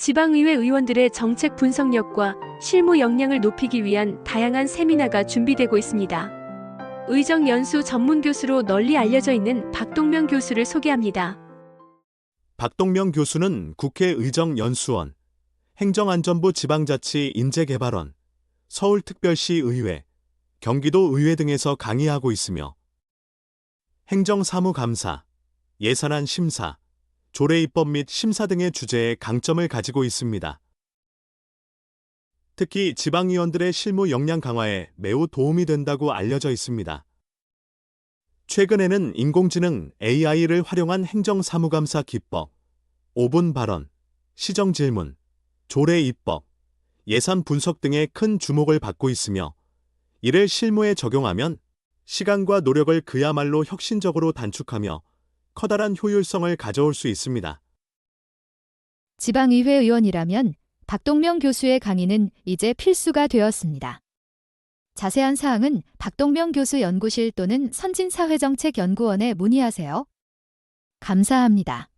지방의회 의원들의 정책 분석력과 실무 역량을 높이기 위한 다양한 세미나가 준비되고 있습니다. 의정 연수 전문 교수로 널리 알려져 있는 박동명 교수를 소개합니다. 박동명 교수는 국회 의정연수원, 행정안전부 지방자치 인재개발원, 서울특별시 의회, 경기도 의회 등에서 강의하고 있으며 행정사무감사, 예산안 심사, 조례 입법 및 심사 등의 주제에 강점을 가지고 있습니다. 특히 지방의원들의 실무 역량 강화에 매우 도움이 된다고 알려져 있습니다. 최근에는 인공지능 AI를 활용한 행정사무감사 기법, 5분 발언, 시정 질문, 조례 입법, 예산 분석 등에 큰 주목을 받고 있으며 이를 실무에 적용하면 시간과 노력을 그야말로 혁신적으로 단축하며 커다란 효율성을 가져올 수 있습니다. 지방의회 의원이라면 박동명 교수의 강의는 이제 필수가 되었습니다. 자세한 사항은 박동명 교수 연구실 또는 선진사회정책연구원에 문의하세요. 감사합니다.